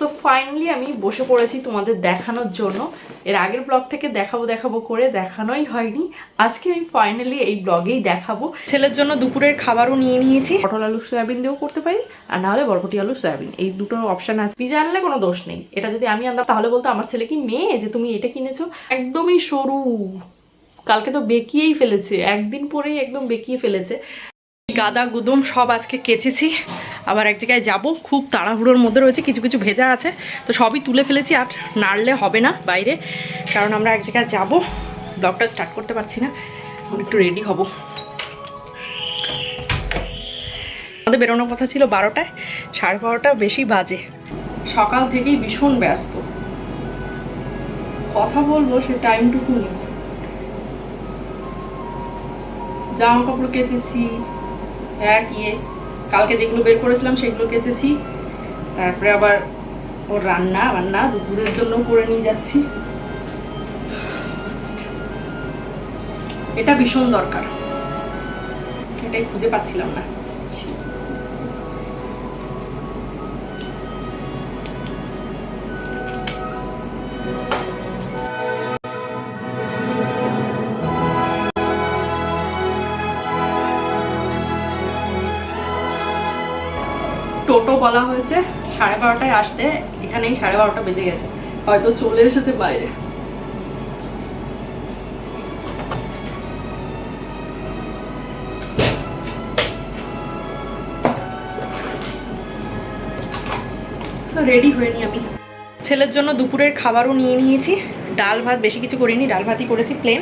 তো ফাইনালি আমি বসে পড়েছি তোমাদের দেখানোর জন্য। এর আগের ব্লগ থেকে দেখাবো দেখাবো করে দেখানোই হয়নি। আজকে আমি ফাইনালি এই ব্লগেই দেখাবো। ছেলের জন্য দুপুরের খাবারও নিয়ে নিয়েছি। পটল, আলু, সয়াবিন দিয়েও করতে পারি। আর না হলে বরবটি, আলু, সয়াবিন। এই দুটো অপশন আছে। পিজা আনলে কোনো দোষ নেই। এটা যদি আমি আনতাম, তাহলে বলতো আমার ছেলে কি মেয়ে যে তুমি এটা কিনেছো? একদমই সরু। কালকে তো বেঁকিয়েই ফেলেছে। একদিন পরেই একদম বেঁকিয়ে ফেলেছে। গাদা, গুদুম সব আজকে কেচেছি। আবার এক জায়গায় যাব, খুব তাড়াহুড়োর মধ্যে রয়েছে, কিছু কিছু ভেজা আছে। তো সবই তুলে ফেলেছি, আর নাড়লে হবে না বাইরে, কারণ আমরা এক জায়গায় যাব। ব্লগটা স্টার্ট করতে পারছি না আমি একটু রেডি হব। আমাদের বেরোনোর কথা ছিল বারোটায়, সাড়ে বারোটা বেশি বাজে। সকাল থেকেই ভীষণ ব্যস্ত। কথা বলব সে টাইমটুকু নেই। জামা কাপড় কেচেছি এক ইয়ে কালকে যেগুলো বের করেছিলাম সেগুলো কেচেছি। তারপরে আবার ওর রান্না, বান্না দুপুরের জন্য করে নিয়ে যাচ্ছি। এটা ভীষণ দরকার। এটাই খুঁজে পাচ্ছিলাম না। বলা হয়েছে সাড়ে বারোটায় আসতে, এখানেই সাড়ে বারোটা বেজে গেছে। হয়তো চলে এসেছে বাইরে। রেডি হয়ে নি আমি। ছেলের জন্য দুপুরের খাবারও নিয়ে নিয়েছি। ডাল ভাত, বেশি কিছু করিনি, ডাল ভাতই করেছি প্লেন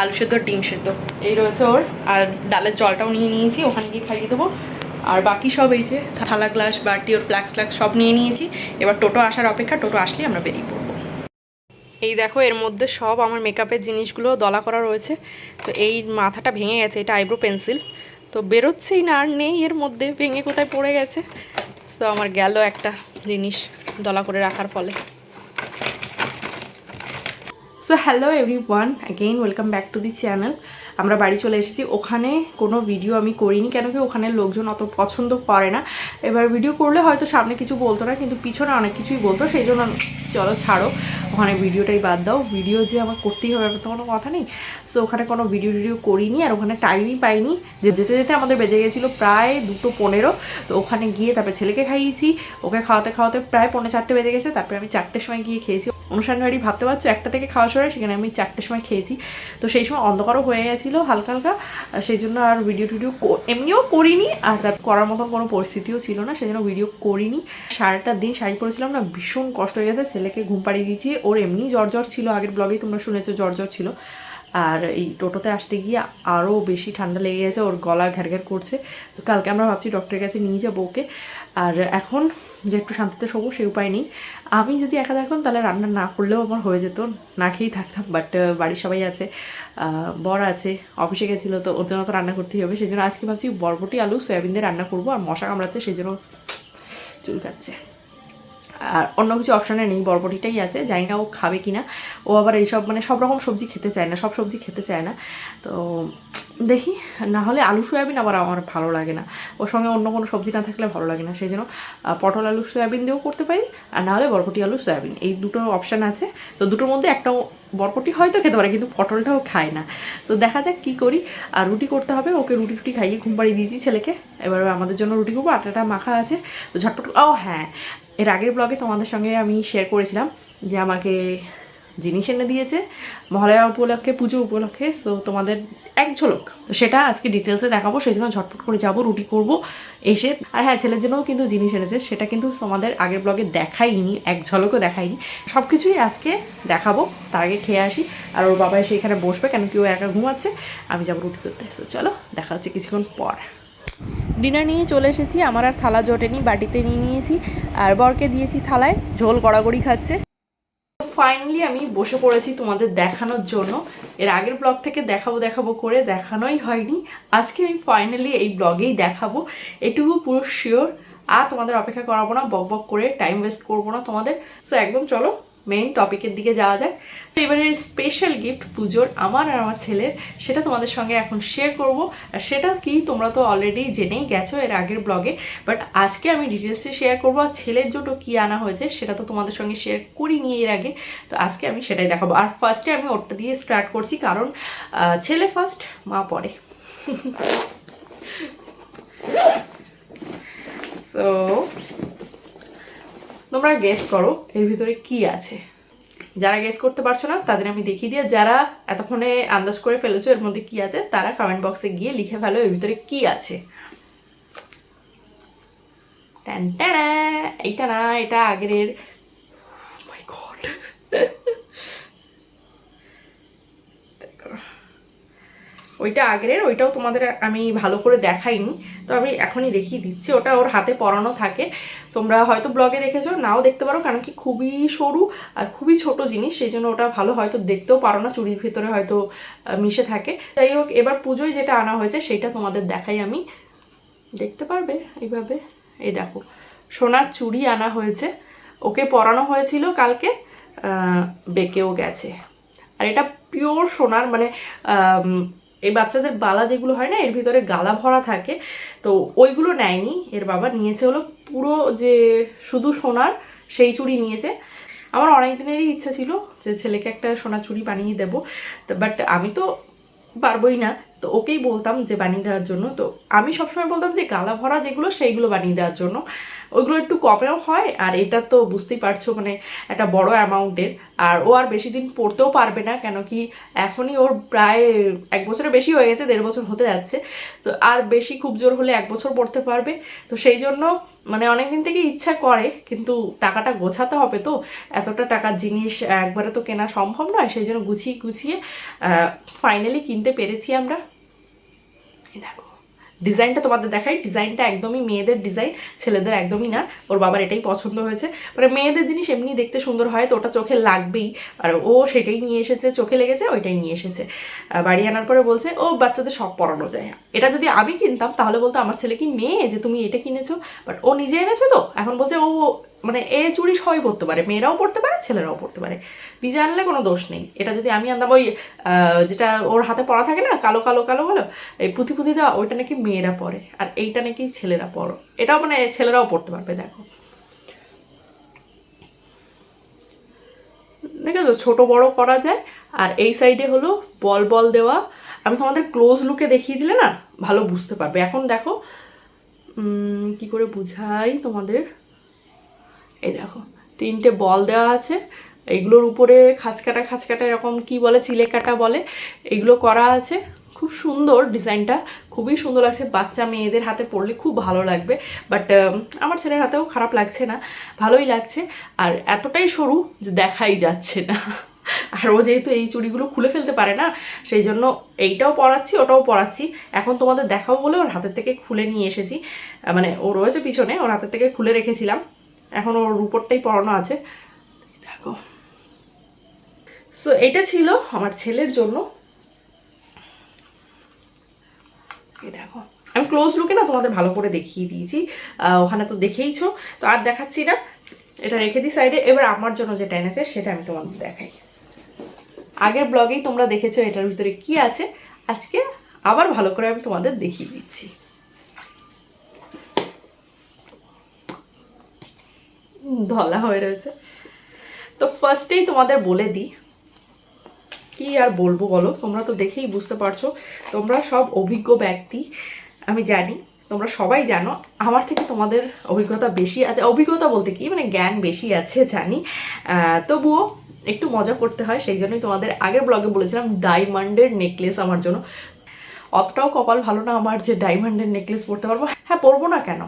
আলু সেদ্ধ ডিম সেদ্ধ। এই রয়েছে ওর। আর ডালের জলটাও নিয়ে নিয়েছি, ওখানে গিয়ে খাইয়ে দেবো। আর বাকি সব এই যে থালা গ্লাস বাটি ওর ফ্ল্যাক্স ফ্ল্যাক্স সব নিয়ে নিয়েছি। এবার টোটো আসার অপেক্ষা, টোটো আসলেই আমরা বেরিয়ে পড়ব। এই দেখো, এর মধ্যে সব আমার মেকআপের জিনিসগুলো দলা করা রয়েছে। তো এই মাথাটা ভেঙে গেছে, এটা আইব্রো পেন্সিল তো বেরোচ্ছেই না, আর নেই এর মধ্যে, ভেঙে কোথায় পড়ে গেছে। তো আমার গেল একটা জিনিস দলা করে রাখার ফলে। So hello everyone again welcome back to the channel আমরা বাড়ি চলে এসেছি। ওখানে কোনো ভিডিও আমি করিনি কেন কি ওখানে লোকজন অত পছন্দ করে না। এবার ভিডিও করলে হয়তো সামনে কিছু বলতো না, কিন্তু পিছনে অনেক কিছুই বলতো, সেই জন্য চলো ছাড়ো, ওখানে ভিডিওটাই বাদ দাও। ভিডিও যে আমার করতেই হবে তো কোনো কথা নেই। সো ওখানে কোনো ভিডিও টিডিও করিনি আর ওখানে টাইমই পাইনি। যে যেতে যেতে আমাদের বেজে গেছিল প্রায় দুটো পনেরো। তো ওখানে গিয়ে তারপরে ছেলেকে খাইয়েছি। ওকে খাওয়াতে খাওয়াতে প্রায় পৌনে চারটে বেজে গেছে। তারপরে আমি চারটের সময় গিয়ে খেয়েছি। অনুষ্ঠান বাড়ি ভাবতে পারছ, একটা থেকে খাওয়া সময় সেখানে আমি চারটের সময় খেয়েছি। তো সেই সময় অন্ধকারও হয়ে গেছিল হালকা হালকা। সেই জন্য আর ভিডিও টিডিও এমনিও করিনি। আর তার করার মতন কোনো পরিস্থিতিও ছিল না সেই জন্য ভিডিও করিনি। সারাটা দিন শাড়ি পরেছিলাম না, ভীষণ কষ্ট হয়ে গেছে। ছেলেকে ঘুম পাড়িয়ে দিয়েছি। ওর এমনি জ্বর জ্বর ছিল। আগের ব্লগেই তোমরা শুনেছো জ্বর জ্বর ছিল। আর এই টোটোতে আসতে গিয়ে আরও বেশি ঠান্ডা লেগে গেছে, ওর গলা ঘ্যার ঘ্যার করছে। তো কালকে আমরা ভাবছি ডক্টরের কাছে নিয়ে যাব ওকে। আর এখন যে একটু শান্তিতে শোবো, সে উপায় নেই। আমি যদি একা থাকতাম, তাহলে রান্না না করলেও আমার হয়ে যেত। না খেয়েই থাকতাম বাট বাড়ির সবাই আছে বর আছে অফিসে গেছিল, তো ওর জন্য তো রান্না করতেই হবে। সেই জন্য আজকে ভাবছি বরবটি, আলু, সয়াবিন দিয়ে রান্না করব, আর মশা কামড়াচ্ছে সেই জন্য চুল কাটছে। আর অন্য কিছু অপশানে নেই, বরবটিটাই আছে, জানি না ও খাবে কি না ও আবার এইসব মানে সব রকম সবজি খেতে চায় না, সব সবজি খেতে চায় না। তো দেখি, না হলে আলু, সয়াবিন আবার আমার ভালো লাগে না। ওর সঙ্গে অন্য কোনো সবজি না থাকলে ভালো লাগে না, সেই জন্য পটল আলু, সয়াবিন দিয়েও করতে পারি, আর না হলে বরবটি আলু, সয়াবিন। এই দুটো অপশান আছে। তো দুটোর মধ্যে একটা বরবটি হয়তো খেতে পারে, কিন্তু পটলটাও খায় না। তো দেখা যাক কী করি। আর রুটি করতে হবে, ওকে রুটি টুটি খাইয়ে ঘুম পাড়িয়ে দিয়েছি ছেলেকে। এবার আমাদের জন্য রুটি করব, আটাটা মাখা আছে। তো ঝটপট, ও হ্যাঁ এর আগের ব্লগে তোমাদের সঙ্গে আমি শেয়ার করেছিলাম যে আমাকে জিনিস এনে দিয়েছে, মহালয়া উপলক্ষে, পুজো উপলক্ষে সো তোমাদের এক ঝলক। তো সেটা আজকে ডিটেলসে দেখাবো, সেই জন্য ঝটপট করে যাব, রুটি করব, এসে। আর হ্যাঁ ছেলের জন্যও কিন্তু জিনিস এনেছে, সেটা কিন্তু তোমাদের আগের ব্লগে দেখাইনি, এক ঝলকও দেখাইনি। সব কিছুই আজকে দেখাবো, তার আগে খেয়ে আসি। আর ওর বাবা এসে এখানে বসবে, কেন কি ও একা ঘুমাচ্ছে, আমি যাব রুটি করতে। চলো, দেখা হচ্ছে কিছুক্ষণ পর। ডিনার নিয়ে চলে এসেছি, আমার আর থালা জোটেনি, বাটিতে নিয়ে নিয়েছি, আর বরকে দিয়েছি থালায়, ঝোল গড়াগড়ি খাচ্ছে। ফাইনালি আমি বসে পড়েছি তোমাদের দেখানোর জন্য। এর আগের ব্লগ থেকে দেখাবো দেখাবো করে দেখানোই হয়নি। আজকে আমি ফাইনালি এই ব্লগেই দেখাবো। এটুকু পুরো শিওর আর তোমাদের অপেক্ষা করাবো না, বক বক করে টাইম ওয়েস্ট করব না তোমাদের। সো একদম চলো মেইন টপিকের দিকে যাওয়া যাক। তো এবারের স্পেশাল গিফট পুজোর আমার আর আমার ছেলের, সেটা তোমাদের সঙ্গে এখন শেয়ার করব। আর সেটা কি, তোমরা তো অলরেডি জেনেই গেছো এর আগের ব্লগে বাট আজকে আমি ডিটেলসে শেয়ার করব, আর ছেলের জন্য কি আনা হয়েছে, সেটা তো তোমাদের সঙ্গে শেয়ার করিনি এর আগে। তো আজকে আমি সেটাই দেখাবো। আর ফার্স্টে আমি ওটা দিয়ে স্টার্ট করছি, কারণ ছেলে ফার্স্ট মা পরে। সো তোমরা গেস করো এর ভিতরে কি আছে। যারা গেস করতে পারছ না, তাদের আমি দেখিয়ে দিয়ে যারা এতক্ষণে আন্দাজ করে ফেলেছো এর মধ্যে কি আছে, তারা কমেন্ট বক্সে গিয়ে লিখে ফেলো এর ভিতরে কি আছে। এইটা না, এটা আগের। গড ওইটা আগের ওইটাও তোমাদের আমি ভালো করে দেখাইনি। তো আমি এখনই দেখিয়ে দিচ্ছি, ওটা ওর হাতে পরানো থাকে। তোমরা হয়তো ব্লগে দেখেছ, নাও দেখতে পারো, কারণ কি খুবই সরু আর খুবই ছোট জিনিস, সেই জন্য ওটা ভালো হয়তো দেখতেও পারো না, চুরির ভিতরে হয়তো মিশে থাকে। যাই হোক, এবার পুজোয় যেটা আনা হয়েছে, সেটা তোমাদের দেখাই আমি। দেখতে পারবে এইভাবে? এই দেখো, সোনার চুড়ি আনা হয়েছে। ওকে পরানো হয়েছিল কালকে বেঁকেও গেছে। আর এটা পিওর সোনার মানে এই বাচ্চাদের বালা যেগুলো হয় না, এর ভিতরে গালা ভরা থাকে, তো ওইগুলো নেয়নি। এর বাবা নিয়েছে হলো পুরো যে শুধু সোনার, সেই চুড়ি নিয়েছে। আমার অনেক দিনেরই ইচ্ছা ছিল যে ছেলেকে একটা সোনার চুড়ি বানিয়ে দেবো বাট আমি তো পারবোই না। তো ওকেই বলতাম যে বানিয়ে দেওয়ার জন্য। তো আমি সবসময় বলতাম যে গালা ভরা যেগুলো, সেইগুলো বানিয়ে দেওয়ার জন্য। ওইগুলো একটু কমেও হয়, আর এটা তো বুঝতেই পারছ মানে একটা বড় অ্যামাউন্টের আর ও আর বেশি দিন পড়তেও পারবে না, কেন কি এখনই ওর প্রায় এক বছরের বেশি হয়ে গেছে, দেড় বছর হতে যাচ্ছে। তো আর বেশি খুব জোর হলে এক বছর পড়তে পারবে। তো সেই জন্য মানে অনেক দিন থেকে ইচ্ছা করে, কিন্তু টাকাটা গোছাতে হবে তো। এতটা টাকার জিনিস একবারে তো কেনা সম্ভব নয়, সেই জন্য গুছিয়ে গুছিয়ে ফাইনালি কিনতে পেরেছি আমরা। দেখো। ডিজাইনটা তোমাদের দেখাই। ডিজাইনটা একদমই মেয়েদের ডিজাইন ছেলেদের একদমই না। ওর বাবার এটাই পছন্দ হয়েছে। মানে মেয়েদের জিনিস এমনি দেখতে সুন্দর হয়, তো ওটা চোখে লাগবেই। আর ও সেটাই নিয়ে এসেছে, চোখে লেগেছে, ওইটাই নিয়ে এসেছে। বাড়ি আনার পরে বলছে, ও, বাচ্চাদের সব পরানো যায়। এটা যদি আমি কিনতাম, তাহলে বলতো, আমার ছেলে কি মেয়ে যে তুমি এটা কিনেছো? বাট ও নিজে এনেছো তো। এখন বলছে, ও মানে এ চুড়ি সবাই পড়তে পারে, মেয়েরাও পড়তে পারে, ছেলেরাও পড়তে পারে। নিজে আনলে কোনো দোষ নেই। এটা যদি আমি আনতাম ওই যেটা ওর হাতে পড়া থাকে না, কালো কালো কালো কালো, এই পুঁথি পুঁথি দেওয়া, ওইটা নাকি মেয়েরা পড়ে। আর এইটা নাকি ছেলেরা পড়ো, এটাও মানে ছেলেরাও পড়তে পারবে, দেখো। দেখেছ? ছোট, বড় করা যায়। আর এই সাইডে হলো বল বল দেওয়া। আমি তোমাদের ক্লোজ লুকে দেখিয়ে দিলে না, ভালো বুঝতে পারবে। এখন দেখো কি করে বুঝাই তোমাদের? এই দেখো, তিনটে বল দেওয়া আছে। এইগুলোর উপরে খাঁচকাটা খাঁচকাটা এরকম কি বলে চিলে কাটা বলে, এগুলো করা আছে। খুব সুন্দর ডিজাইনটা, খুবই সুন্দর লাগছে। বাচ্চা মেয়েদের হাতে পরলে খুব ভালো লাগবে। বাট আমার ছেলের হাতেও খারাপ লাগছে না, ভালোই লাগছে। আর এতটাই সরু যে দেখাই যাচ্ছে না। আর ও যেহেতু এই চুড়িগুলো খুলে ফেলতে পারে না, সেই জন্য এইটাও পরাচ্ছি, ওটাও পরাচ্ছি। এখন তোমাদের দেখাবো বলে ওর হাতের থেকে খুলে নিয়ে এসেছি। মানে ও রয়েছে পিছনে, ওর হাতের থেকে খুলে রেখেছিলাম। এখন ওর উপরটাই পরানো আছে। দেখো। সো এটা ছিল আমার ছেলের জন্য। দেখো। আমি ক্লোজ লুকে না তোমাদের ভালো করে দেখিয়ে দিয়েছি। ওখানে তো দেখেইছো। তো আর দেখাচ্ছি না। এটা রেখে দিই সাইডে এবার আমার জন্য যেটা এনেছে সেটা আমি তোমাদের দেখাই। আগের ব্লগেই তোমরা দেখেছ, এটার ভিতরে কি আছে? আজকে আবার ভালো করে আমি তোমাদের দেখিয়ে দিচ্ছি। ধলা হয়ে রয়েছে। তো ফার্স্টেই তোমাদের বলে দিই, কি আর বলব বলো? তোমরা তো দেখেই বুঝতে পারছ, তোমরা সব অভিজ্ঞ ব্যক্তি, আমি জানি, তোমরা সবাই জানো, আমার থেকে তোমাদের অভিজ্ঞতা বেশি আছে। অভিজ্ঞতা বলতে কি? মানে জ্ঞান বেশি আছে, জানি। তবুও একটু মজা করতে হয়, সেই জন্যই তোমাদের আগের ব্লগে বলেছিলাম ডায়মন্ডের নেকলেস আমার জন্য। অতটাও কপাল ভালো না আমার যে ডায়মন্ডের নেকলেস পরতে পারব। হ্যাঁ পরবো না কেন?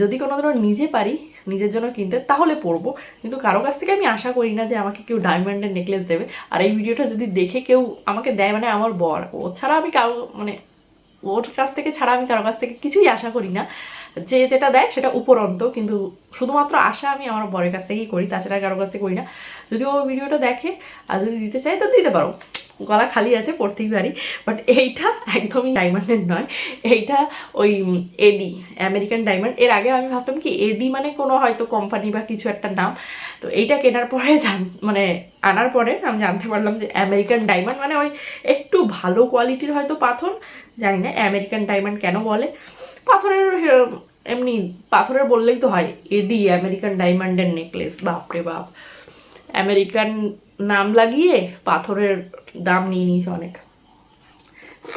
যদি কোনোদিনও নিজে পারি নিজের জন্য কিনতে তাহলে পরবো। কিন্তু কারও কাছ থেকে আমি আশা করি না যে আমাকে কেউ ডায়মন্ডের নেকলেস দেবে। আর এই ভিডিওটা যদি দেখে কেউ আমাকে দেয় মানে আমার বর, ও ছাড়া আমি কারও মানে ওর কাছ থেকে ছাড়া আমি কারও কাছ থেকে কিছুই আশা করি না। যে যেটা দেয় সেটা উপরন্ত, কিন্তু শুধুমাত্র আশা আমি আমার বরের কাছ থেকেই করি, তাছাড়া কারও কাছ থেকে করি না। যদি ও ভিডিওটা দেখে আর যদি দিতে চাই তো দিতে পারো। গলা খালি আছে, পড়তেই পারি। বাট এইটা একদমই ডায়মন্ডের নয়। এইটা ওই এডি আমেরিকান ডায়মন্ড এর আগে আমি ভাবতাম কি এডি মানে কোনো হয়তো কোম্পানি বা কিছু একটা নাম। তো এইটা কেনার পরে জান মানে আনার পরে আমি জানতে পারলাম যে আমেরিকান ডায়মন্ড মানে ওই একটু ভালো কোয়ালিটির হয়তো পাথর। জানি না আমেরিকান ডায়মন্ড কেন বলে। পাথরের, এমনি পাথরের বললেই তো হয় এডি আমেরিকান ডায়মন্ডের নেকলেস বাপরে বাপ। আমেরিকান নাম লাগিয়ে পাথরের দাম নিয়ে নিয়েছে অনেক।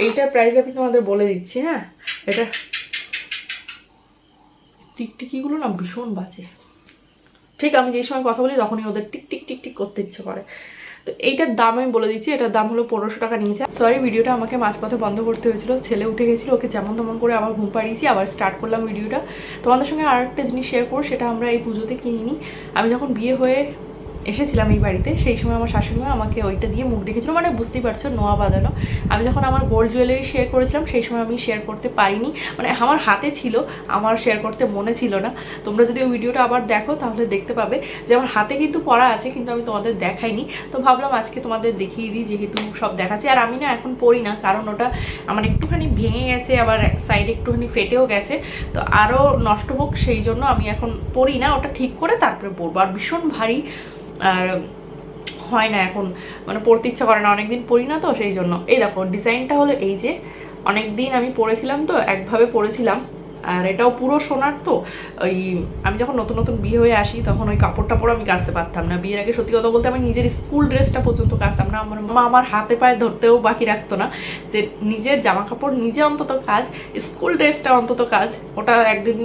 এইটার প্রাইস আমি তোমাদের বলে দিচ্ছি হ্যাঁ? এটা টিকটিকিগুলো না ভীষণ বাজে। ঠিক আমি যেই সময় কথা বলি তখনই ওদের টিক টিক টিক টিক করতে ইচ্ছে করে। তো এইটার দাম আমি বলে দিচ্ছি, এটার দাম হলো পনেরোশো টাকা নিয়েছে। সরি ভিডিওটা আমাকে মাঝপথে বন্ধ করতে হয়েছিল, ছেলে উঠে গেছিল, ওকে যেমন তেমন করে আবার ঘুম পাড়িয়েছি, আবার স্টার্ট করলাম ভিডিওটা তোমাদের সঙ্গে আর একটা জিনিস শেয়ার করো সেটা আমরা এই পুজোতে কিনিনি। আমি যখন বিয়ে হয়ে এসেছিলাম এই বাড়িতে, সেই সময় আমার শাশুড়িমা আমাকে ওইটা দিয়ে মুখ দেখেছিল মানে বুঝতেই পারছ, নোয়া বাঁধানো। আমি যখন আমার গোল্ড জুয়েলারি শেয়ার করেছিলাম, সেই সময় আমি শেয়ার করতে পারিনি। মানে আমার হাতে ছিল, আমার শেয়ার করতে মনে ছিল না। তোমরা যদি ওই ভিডিওটা আবার দেখো, তাহলে দেখতে পাবে যে আমার হাতে কিন্তু পড়া আছে, কিন্তু আমি তোমাদের দেখাইনি। তো ভাবলাম আজকে তোমাদের দেখিয়ে দিই, যেহেতু সব দেখাচ্ছি। আর আমি না এখন পড়ি না, কারণ ওটা আমার একটুখানি ভেঙে গেছে, আবার সাইডে একটুখানি ফেটেও গেছে। তো আরও নষ্ট হোক, সেই জন্য আমি এখন পড়ি না, ওটা ঠিক করে তারপরে পড়ব। আর ভীষণ ভারী আর হয় না এখন মানে পড়তে ইচ্ছা করে না, অনেকদিন পড়ি না তো, সেই জন্য। এই দেখো, ডিজাইনটা হলো এই যে অনেক দিন আমি পড়েছিলাম তো, একভাবে পড়েছিলাম। আর এটাও পুরো সোনার তো, ওই আমি যখন নতুন নতুন বিয়ে হয়ে আসি, তখন ওই কাপড় টাপড় আমি কাচতে পারতাম না। বিয়ের আগে সত্যি কথা বলতে আমি নিজের স্কুল ড্রেসটা পর্যন্ত কাচতাম না। আমার মা আমার হাতে পায়ে ধরতেও বাকি রাখতো না। যে নিজের জামা কাপড় নিজে অন্তত কাজ স্কুল ড্রেসটা অন্তত কাজ ওটা একদিন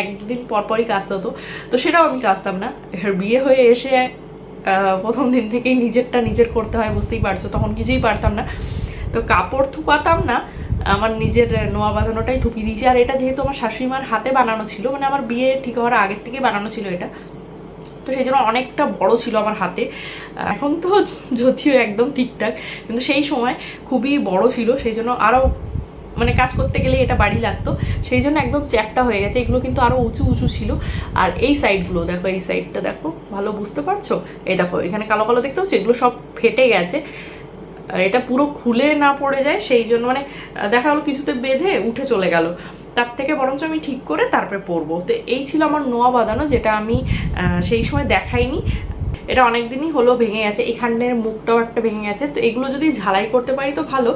একদিন পর পরই কাচতে হতো। তো সেটাও আমি কাচতাম না। বিয়ে হয়ে এসে প্রথম দিন থেকেই নিজেরটা নিজের করতে হয়, বুঝতেই পারছ। তখন কিছুই পারতাম না। তো কাপড় থুপাতাম না, আমার নিজের নোয়া বাঁধানোটাই থুপি দিয়েছি। আর এটা যেহেতু আমার শাশুড়ি মার হাতে বানানো ছিল মানে আমার বিয়ে ঠিক হওয়ার আগের থেকেই বানানো ছিল এটা। তো সেই জন্য অনেকটা বড় ছিল আমার হাতে। এখন তো যদিও একদম ঠিকঠাক, কিন্তু সেই সময় খুবই বড় ছিল। সেই জন্য আরও মানে কাজ করতে গেলে এটা বাড়ি লাগতো। সেই জন্য একদম চ্যাপটা হয়ে গেছে। এগুলো কিন্তু আরও উঁচু উঁচু ছিল। আর এই সাইডগুলো, দেখো, এই সাইডটা দেখো। ভালো বুঝতে পারছ? এই দেখো, এখানে কালো কালো দেখতে পাচ্ছ? এগুলো সব ফেটে গেছে। এটা পুরো খুলে না পড়ে যায়, সেই জন্য মানে দেখা গেলো কিছুতে বেঁধে উঠে চলে গেল। তার থেকে বরঞ্চ আমি ঠিক করে তারপরে পরবো। তো এই ছিল আমার নোয়া বাঁধানো, যেটা আমি সেই সময় দেখাইনি। এটা অনেক দিনই হলো ভেঙে গেছে, এখানের মুখটাও একটা ভেঙে গেছে। তো এগুলো যদি ঝালাই করতে পারি তো ভালো,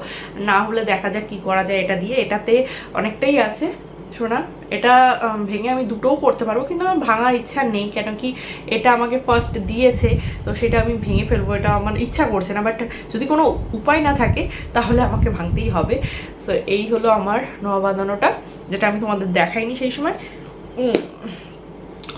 না হলে দেখা যাক কি করা যায় এটা দিয়ে। এটাতে অনেকটাই আছে শোনা এটা ভেঙে আমি দুটোও করতে পারব, কিন্তু আমার ভাঙার ইচ্ছা নেই, কেন কি এটা আমাকে ফার্স্ট দিয়েছে, তো সেটা আমি ভেঙে ফেলব, এটা আমার ইচ্ছা করছে না। বাট যদি কোনো উপায় না থাকে, তাহলে আমাকে ভাঙতেই হবে। সো এই হলো আমার নোয়া বাঁধানোটা যেটা আমি তোমাদের দেখাইনি সেই সময়।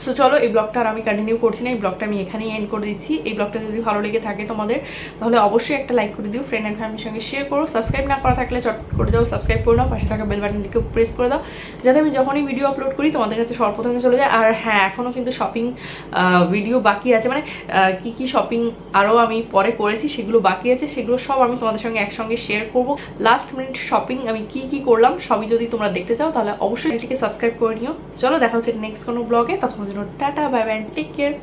সো চলো, এই ব্লগটা আর আমি কন্টিনিউ করছি না, এই ব্লগটা আমি এখানেই এন্ড করে দিচ্ছি। এই ব্লগটা যদি ভালো লেগে থাকে তোমাদের, তাহলে অবশ্যই একটা লাইক করে দিও ফ্রেন্ড অ্যান্ড ফ্যামিলির সঙ্গে শেয়ার করো। সাবস্ক্রাইব না করা থাকলে চট করে যাও সাবস্ক্রাইব করে নাও, পাশে থাকা বেল বাটনটিকে প্রেস করে দাও, যাতে আমি যখনই ভিডিও আপলোড করি তোমাদের কাছে সর্বপ্রথমে চলে যায়। আর হ্যাঁ এখনও কিন্তু শপিং ভিডিও বাকি আছে। মানে কি কি শপিং আরও আমি পরে করেছি, সেগুলো বাকি আছে, সেগুলো সব আমি তোমাদের সঙ্গে একসঙ্গে শেয়ার করব। লাস্ট মিনিট শপিং আমি কি কি করলাম, সবই যদি তোমরা দেখতে চাও, তাহলে অবশ্যই এটিকে সাবস্ক্রাইব করে নিও। চলো, দেখা হচ্ছে নেক্সট কোনো ব্লগে তখন জন্য tata bye bye take care